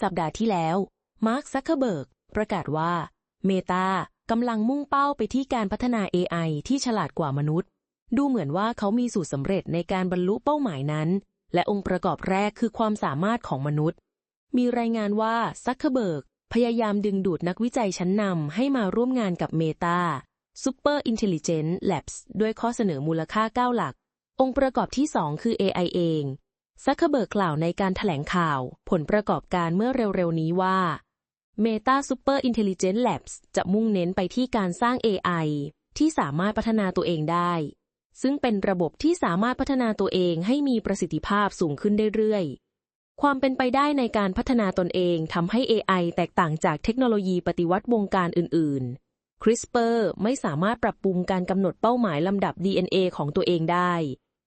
สัปดาห์ที่แล้ว มาร์คซักเคอร์เบิร์กประกาศว่า เมตากำลังมุ่งเป้าไปที่การพัฒนา AI ที่ฉลาดกว่ามนุษย์ ดูเหมือนว่าเขามีสูตรสำเร็จในการบรรลุเป้าหมายนั้น และองค์ประกอบแรกคือความสามารถของมนุษย์ มีรายงานว่าซักเคอร์เบิร์กพยายามดึงดูดนักวิจัยชั้นนำให้มาร่วมงานกับเมตา Super Intelligent Labs ด้วยข้อเสนอมูลค่า 9 หลัก องค์ประกอบที่ 2 คือ AI เอง ซักเคอร์เบิร์กกล่าวในการถแถลงข่าวผลประกอบการเมื่อเร็วๆนี้ว่า Meta Super Intelligent Labs จะมุ่งเน้นไปที่การสร้าง AI ที่สามารถพัฒนาตัวเองได้ ซึ่งเป็นระบบที่สามารถพัฒนาตัวเองให้มีประสิทธิภาพสูงขึ้นเรื่อยๆ ความเป็นไปได้ในการพัฒนาตนเองทำให้ AI แตกต่างจากเทคโนโลยีปฏิวัติวงการอื่นๆ CRISPR ไม่สามารถปรับปรุงการกำหนดเป้าหมายลำดับ DNA ของตัวเองได้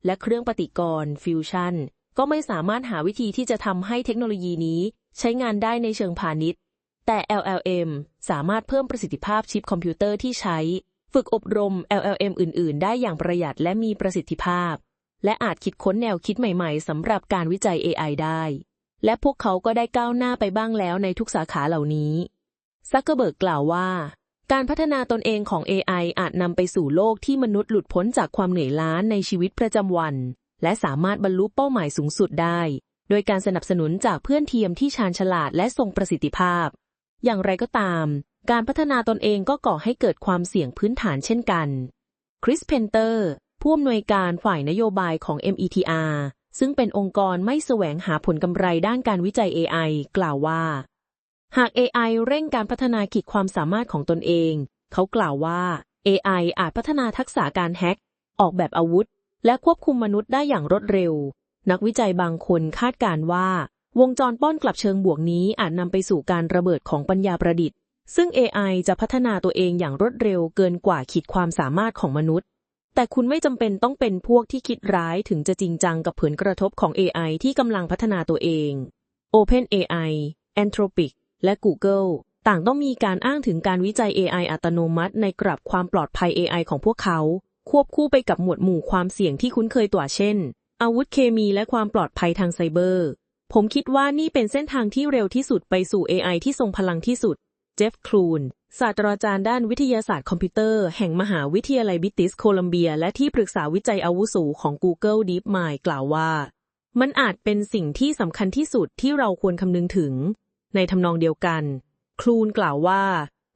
และเครื่องปฏิกรณ์ฟิวชั่น ก็ไม่สามารถหาวิธีที่จะทำให้เทคโนโลยีนี้ใช้งานได้ในเชิงพาณิชย์ แต่ LLM สามารถเพิ่มประสิทธิภาพชิปคอมพิวเตอร์ที่ใช้ ฝึกอบรม LLM อื่น ๆ ได้อย่างประหยัดและมีประสิทธิภาพ และอาจคิดค้นแนวคิดใหม่ ๆสำหรับการวิจัย AI ได้ และพวกเขาก็ได้ก้าวหน้าไปบ้างแล้วในทุกสาขาเหล่านี้ซักเกอร์เบิร์กกล่าวว่าการพัฒนาตนเองของ AI อาจนำไปสู่โลกที่มนุษย์หลุดพ้นจากความเหนื่อยล้าในชีวิตประจำวัน และสามารถบรรลุเป้าหมายสูงสุดได้ โดยการสนับสนุนจากเพื่อนเทียมที่ชาญฉลาดและทรงประสิทธิภาพ อย่างไรก็ตาม การพัฒนาตนเองก็ก่อให้เกิดความเสี่ยงพื้นฐานเช่นกัน คริสเพนเตอร์ ผู้อำนวยการฝ่ายนโยบายของ METR ซึ่งเป็นองค์กรไม่แสวงหาผลกำไรด้านการวิจัย AI กล่าวว่า หาก AI เร่งการพัฒนาขีดความสามารถของตนเอง เขากล่าวว่า AI อาจพัฒนาทักษะการแฮ็ก ออกแบบอาวุธ และควบคุมมนุษย์ได้อย่างรวดเร็ว นักวิจัยบางคนคาดการว่า วงจรป้อนกลับเชิงบวกนี้อาจนำไปสู่การระเบิดของปัญญาประดิษฐ์ ซึ่ง AI จะพัฒนาตัวเองอย่างรวดเร็วเกินกว่าขีดความสามารถของมนุษย์ แต่คุณไม่จำเป็นต้องเป็นพวกที่คิดร้ายถึงจะจริงจังกับผลกระทบของ AI ที่กำลังพัฒนาตัวเอง OpenAI Anthropic และ Google ต่างต้องมีการอ้างถึงการวิจัย AI อัตโนมัติในกราบความปลอดภัย AI ของพวกเขา ควบคู่ไปกับหมวดหมู่ความเสี่ยงที่คุ้นเคยตัวเช่น อาวุธเคมีและความปลอดภัยทางไซเบอร์ ผมคิดว่านี่เป็นเส้นทางที่เร็วที่สุดไปสู่ AI ที่ทรงพลังที่สุด เจฟครูน ศาสตราจารย์ด้านวิทยาศาสตร์คอมพิวเตอร์ แห่งมหาวิทยาลัยบิติสโคลัมเบีย และที่ปรึกษาวิจัยอาวุโสของ Google DeepMind กล่าวว่า มันอาจเป็นสิ่งที่สำคัญที่สุดที่เราควรคำนึงถึง ในทำนองเดียวกัน ครูนกล่าวว่า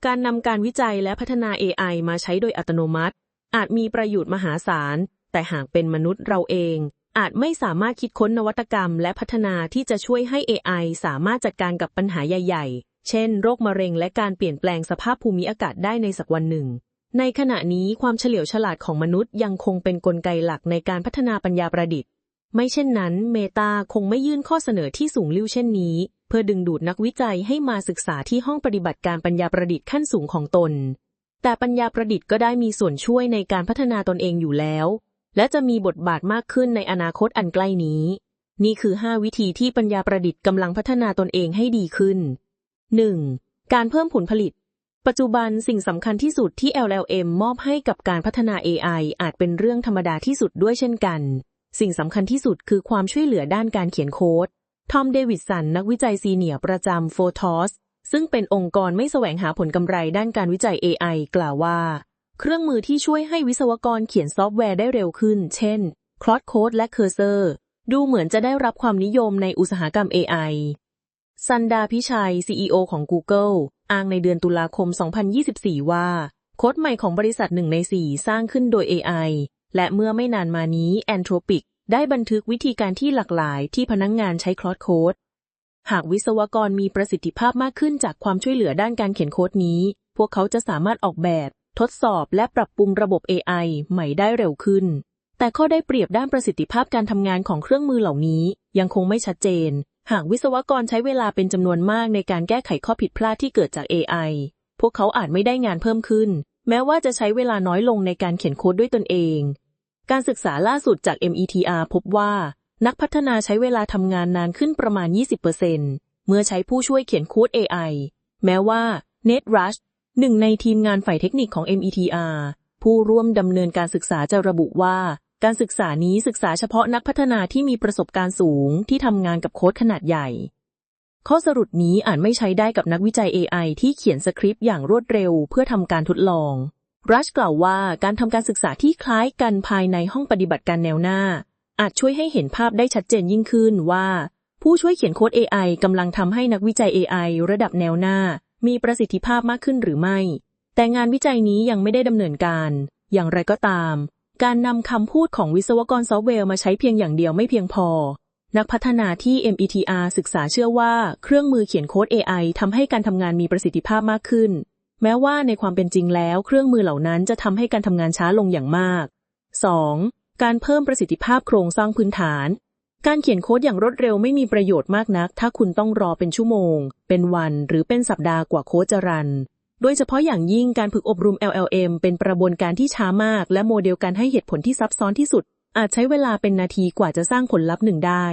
การนำการวิจัยและพัฒนา AI มาใช้โดยอัตโนมัติ อาจมีประโยชน์มหาศาล แต่หากเป็นมนุษย์เราเอง อาจไม่สามารถคิดค้นนวัตกรรม และพัฒนาที่จะช่วยให้ AI สามารถจัดการกับปัญหาใหญ่ ๆ เช่น โรคมะเร็งและการเปลี่ยนแปลงสภาพภูมิอากาศได้ในสักวันหนึ่ง ในขณะนี้ความเฉลียวฉลาดของมนุษย์ยังคงเป็นนกลไกหลักในการพัฒนาปัญญาประดิษฐ์ ไม่เช่นนั้นเมตาคงไม่ยื่นข้อเสนอที่สูงลิ่วเช่นนี้ เพื่อดึงดูดนักวิจัยให้มาศึกษาที่ห้องปฏิบัติการปัญญาประดิษฐ์ขั้นสูงของตน แต่ปัญญาประดิษฐ์ก็ได้มีส่วนช่วยในการพัฒนาตนเองอยู่แล้ว และจะมีบทบาทมากขึ้นในอนาคตอันใกล้นี้ นี่คือ 5 วิธีที่ปัญญาประดิษฐ์กำลังพัฒนาตนเองให้ดีขึ้น 1. การเพิ่มผลผลิต ปัจจุบันสิ่งสำคัญที่สุดที่ LLM มอบให้กับการพัฒนา AI อาจเป็นเรื่องธรรมดาที่สุดด้วยเช่นกัน สิ่งสำคัญที่สุดคือความช่วยเหลือด้านการเขียนโค้ดทอมเดวิดสันนักวิจัยซีเนียร์ประจำโฟทอส ซึ่งเป็นองค์กรไม่แสวงหาผลกำไรด้านการวิจัย AI กล่าวว่า เครื่องมือที่ช่วยให้วิศวกรเขียนซอฟต์แวร์ได้เร็วขึ้น เช่น c l o u d Code และ Cursor ดูเหมือนจะได้รับความนิยมในอุตสาหกรรม AI ซันดาพิชัย CEO ของ Google อ้างในเดือนตุลาคม 2024 ว่า โค้ดใหม่ของบริษัทหนึ่งในสี่สร้างขึ้นโดย AI และเมื่อไม่นานมานี้ Anthropic ได้บันทึกวิธีการที่หลากหลายที่พนักงงานใช้ Cloud Code หากวิศวกรมีประสิทธิภาพมากขึ้นจากความช่วยเหลือด้านการเขียนโค้ดนี้ พวกเขาจะสามารถออกแบบ ทดสอบและปรับปรุงระบบ AI ใหม่ได้เร็วขึ้น แต่ข้อได้เปรียบด้านประสิทธิภาพการทำงานของเครื่องมือเหล่านี้ ยังคงไม่ชัดเจน หากวิศวกรใช้เวลาเป็นจำนวนมากในการแก้ไขข้อผิดพลาดที่เกิดจาก AI พวกเขาอาจไม่ได้งานเพิ่มขึ้น แม้ว่าจะใช้เวลาน้อยลงในการเขียนโค้ดด้วยตนเอง การศึกษาล่าสุดจาก METR พบว่า นักพัฒนาใช้เวลาทำงานนานขึ้นประมาณ 20%เมื่อใช้ผู้ช่วยเขียนโค้ด AI แม้ว่า Ned Rush หนึ่งในทีมงานฝ่ายเทคนิคของ METR ผู้ร่วมดำเนินการศึกษาจะระบุว่า การศึกษานี้ศึกษาเฉพาะนักพัฒนาที่มีประสบการณ์สูงที่ทำงานกับโค้ดขนาดใหญ่ ข้อสรุปนี้อาจไม่ใช้ได้กับนักวิจัย AI ที่เขียนสคริปต์อย่างรวดเร็วเพื่อทำการทดลองรัชกล่าวว่าการทำการศึกษาที่คล้ายกันภายในห้องปฏิบัติการแนวหน้า อาจช่วยให้เห็นภาพได้ชัดเจนยิ่งขึ้นว่า ผู้ช่วยเขียนโค้ด AI กำลังทำให้นักวิจัย AI ระดับแนวหน้า มีประสิทธิภาพมากขึ้นหรือไม่ แต่งานวิจัยนี้ยังไม่ได้ดำเนินการ อย่างไรก็ตาม การนำคำพูดของวิศวกรซอฟต์แวร์มาใช้เพียงอย่างเดียวไม่เพียงพอ นักพัฒนาที่ METR ศึกษาเชื่อว่าเครื่องมือเขียนโค้ด AI ทำให้การทำงานมีประสิทธิภาพมากขึ้น แม้ว่าในความเป็นจริงแล้ว เครื่องมือเหล่านั้นจะทำให้การทำงานช้าลงอย่างมาก 2. การเพิ่มประสิทธิภาพโครงสร้างพื้นฐาน การเขียนโค้ดอย่างรวดเร็วไม่มีประโยชน์มากนัก ถ้าคุณต้องรอเป็นชั่วโมง เป็นวันหรือเป็นสัปดาห์กว่าโค้ดจะรัน โดยเฉพาะอย่างยิ่งการฝึกอบรม LLM เป็นกระบวนการที่ช้ามาก และโมเดลการให้เหตุผลที่ซับซ้อนที่สุด อาจใช้เวลาเป็นนาทีกว่าจะสร้างผลลัพธ์หนึ่งได้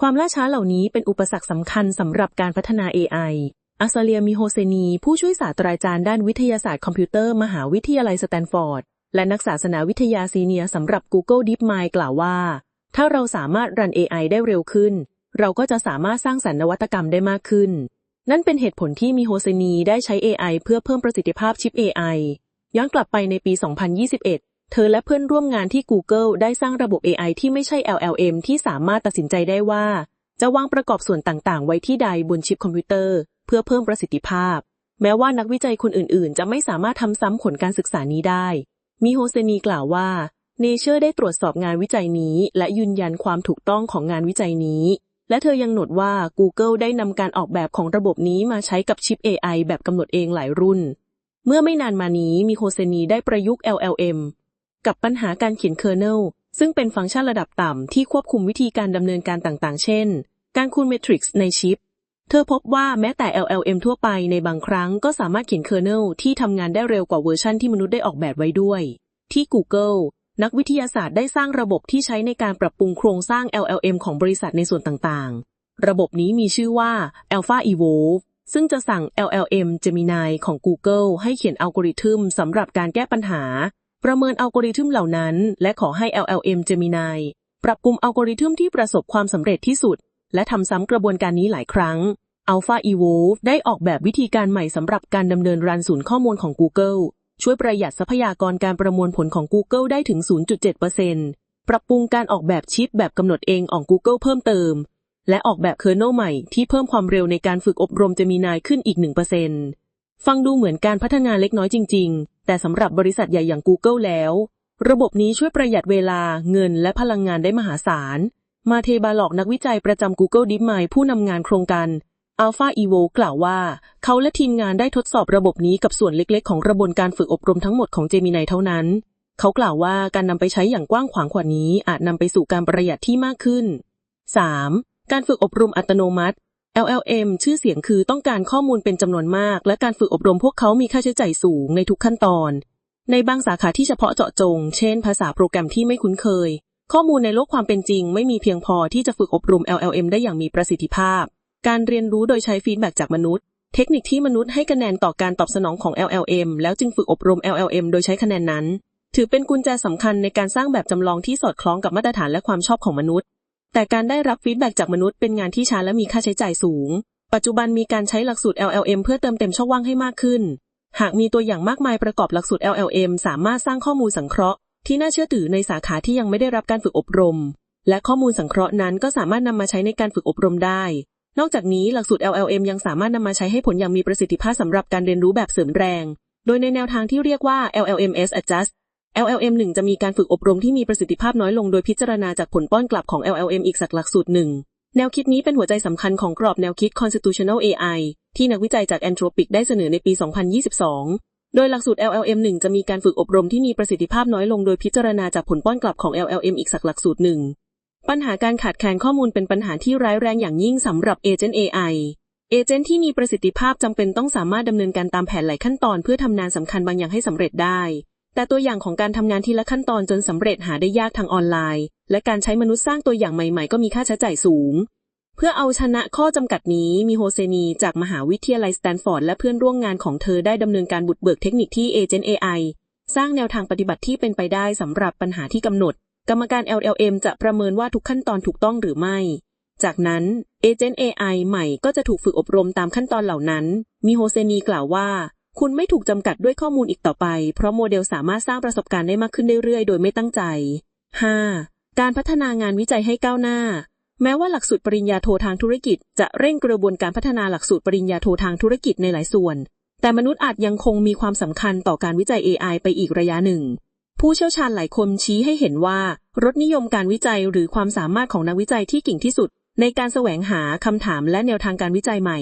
ความล่าช้าเหล่านี้เป็นอุปสรรคสำคัญสำหรับการพัฒนา AI อัซาเลียมิโฮเซนี ผู้ช่วยศาสตราจารย์ด้านวิทยาศาสตร์คอมพิวเตอร์ มหาวิทยาลัยสแตนฟอร์ด และนักศาสนาวิทยาซีเนียสำหรับ Google DeepMind กล่าวว่า ถ้าเราสามารถรัน AI ได้เร็วขึ้น เราก็จะสามารถสร้างสรรค์นวัตกรรมได้มากขึ้น นั่นเป็นเหตุผลที่มิโฮเซนีได้ใช้ AI เพื่อเพิ่มประสิทธิภาพชิป AI ย้อนกลับไปในปี 2021 เธอและเพื่อนร่วมงานที่ Google ได้สร้างระบบ AI ที่ไม่ใช่ LLM ที่สามารถตัดสินใจได้ว่า จะวางประกอบส่วนต่างๆ ไว้ที่ใดบนชิปคอมพิวเตอร์ เพื่อเพิ่มประสิทธิภาพ แม้ว่านักวิจัยคนอื่น ๆ จะไม่สามารถทำซ้ำผลการศึกษานี้ได้ มิโฮเซนีกล่าวว่าเนเชอร์ได้ตรวจสอบงานวิจัยนี้ และยืนยันความถูกต้องของงานวิจัยนี้ และเธอยังโนดว่า Google ได้นำการออกแบบของระบบนี้มาใช้กับชิป AI แบบกำหนดเองหลายรุ่น เมื่อไม่นานมานี้มิโฮเซนีได้ประยุกต์ LLM กับปัญหาการเขียนเคอร์เนลซึ่งเป็นฟังก์ชันระดับต่ำที่ควบคุมวิธีการดำเนินการต่างๆ เช่น การคูณเมทริกซ์ในชิป เธอพบว่าแม้แต่ LLM ทั่วไปในบางครั้งก็สามารถเขียนเคอร์เนลที่ทำงานได้เร็วกว่าเวอร์ชันที่มนุษย์ได้ออกแบบไว้ด้วย ที่ Google นักวิทยาศาสตร์ได้สร้างระบบที่ใช้ในการปรับปรุงโครงสร้าง LLM ของบริษัทในส่วนต่างๆ ระบบนี้มีชื่อว่า Alpha Evolve ซึ่งจะสั่ง LLM Gemini ของ Google ให้เขียนอัลกอริทึมสำหรับการแก้ปัญหา ประเมินอัลกอริทึมเหล่านั้น และขอให้ LLM Gemini ปรับปรุงอัลกอริทึมที่ประสบความสำเร็จที่สุด และทำซ้ำกระบวนการนี้หลายครั้ง Alpha Evolve ได้ออกแบบวิธีการใหม่สำหรับการดำเนินรันศูนย์ข้อมูลของ Google ช่วยประหยัดทรัพยากรการประมวลผลของ Google ได้ถึง 0.7%ปรับปรุงการออกแบบชิปแบบกำหนดเองของ Google เพิ่มเติม และออกแบบเคอร์เนลใหม่ที่เพิ่มความเร็วในการฝึกอบรม Gemini ขึ้นอีก 1%ฟังดูเหมือนการพัฒนาเล็กน้อยจริง ๆ แต่สำหรับบริษัทใหญ่อย่าง Google แล้ว ระบบนี้ช่วยประหยัดเวลาเงินและพลังงานได้มหาศาล มาเทบาลอกนักวิจัยประจำ Google DeepMind ผู้นำงานโครงการ Alpha Evo กล่าวว่า เขาและทีมงานได้ทดสอบระบบนี้กับส่วนเล็กๆ ของกระบวนการฝึกอบรมทั้งหมดของ Gemini เท่านั้น เขากล่าวว่าการนำไปใช้อย่างกว้างขวางกว่านี้ อาจนำไปสู่การประหยัดที่มากขึ้น 3. การฝึกอบรมอัตโนมัติ LLM ชื่อเสียงคือต้องการข้อมูลเป็นจำนวนมาก และการฝึกอบรมพวกเขามีค่าใช้จ่ายสูงในทุกขั้นตอน ในบางสาขาที่เฉพาะเจาะจง เช่น ภาษาโปรแกรมที่ไม่คุ้นเคย ข้อมูลในโลกความเป็นจริง ไม่มีเพียงพอที่จะฝึกอบรม LLM ได้อย่างมีประสิทธิภาพ การเรียนรู้โดยใช้ฟีดแบ็จากมนุษย์ เทคนิคที่มนุษย์ให้คะแนนต่อการตอบสนองของ LLM แล้วจึงฝึกอบรม LLM โดยใช้คะแนนนั้น ถือเป็นกุญแจสำคัญในการสร้างแบบจำลองที่สอดคล้องกับมาตรฐานและความชอบของมนุษย์ แต่การได้รับฟีดแบ็จากมนุษย์เป็นงานที่ช้าและมีค่าใช้จ่ายสูง ปัจจุบันมีการใช้หลักสูตร LLM เพื่อเติมเต็มช่องว่างให้มากขึ้น หากมีตัวอย่างมากมายประกอบหลักสูตร LLM สามารถสร้างข้อมูลสังเคราะห์ที่น่าเชื่อถือในสาขาที่ยังไม่ได้รับการฝึกอบรม และข้อมูลสังเคราะห์นั้นก็สามารถนำมาใช้ในการฝึกอบรมได้ นอกจากนี้หลักสูตร LLM ยังสามารถนำมาใช้ให้ผลอย่างมีประสิทธิภาพสำหรับการเรียนรู้แบบเสริมแรง โดยในแนวทางที่เรียกว่า LLMS Adjust LLM 1 จะมีการฝึกอบรมที่มีประสิทธิภาพน้อยลงโดยพิจารณาจากผลป้อนกลับของ LLM อีกสักหลักสูตรหนึ่งแนวคิดนี้เป็นหัวใจสำคัญของกรอบแนวคิด Constitutional AI ที่นักวิจัยจาก Anthropic ได้เสนอในปี 2022 โดยหลักสูตร LLM 1 จะมีการฝึกอบรมที่มีประสิทธิภาพน้อยลงโดยพิจารณาจากผลป้อนกลับของ LLM อีกสักหลักสูตรหนึ่ง ปัญหาการขาดแคลนข้อมูลเป็นปัญหาที่ร้ายแรงอย่างยิ่งสำหรับเอเจนต์ AI เอเจนต์ที่มีประสิทธิภาพจำเป็นต้องสามารถดำเนินการตามแผนหลายขั้นตอนเพื่อทำงานสำคัญบางอย่างให้สำเร็จได้ แต่ตัวอย่างของการทำงานทีละขั้นตอนจนสำเร็จหาได้ยากทางออนไลน์ และการใช้มนุษย์สร้างตัวอย่างใหม่ ๆ ก็มีค่าใช้จ่ายสูง เพื่อเอาชนะข้อจำกัดนี้มีโฮเซนีจากมหาวิทยาลัยสแตนฟอร์ดและเพื่อนร่วมงานของเธอได้ดำเนินการบุดเบิกเทคนิคที่เอเจนต์ AI สร้างแนวทางปฏิบัติที่เป็นไปได้สำหรับปัญหาที่กำหนด กรรมการ LLM จะประเมินว่าทุกขั้นตอนถูกต้องหรือไม่ จากนั้นเอเจนต์ AI ใหม่ก็จะถูกฝึกอบรมตามขั้นตอนเหล่านั้นมีโฮเซนีกล่าวว่า คุณไม่ถูกจำกัดด้วยข้อมูลอีกต่อไป เพราะโมเดลสามารถสร้างประสบการณ์ได้มากขึ้นเรื่อยๆ โดยไม่ตั้งใจ 5. การพัฒนางานวิจัยให้ก้าวหน้า แม้ว่าหลักสูตรปริญญาโททางธุรกิจ จะเร่งกระบวนการพัฒนาหลักสูตรปริญญาโททางธุรกิจในหลายส่วน แต่มนุษย์อาจยังคงมีความสำคัญต่อการวิจัย AI ไปอีกระยะหนึ่ง ผู้เชี่ยวชาญหลายคนชี้ให้เห็นว่า รสนิยมการวิจัยหรือความสามารถของนักวิจัยที่เก่งที่สุด ในการแสวงหาคำถามและแนวทางการวิจัยใหม่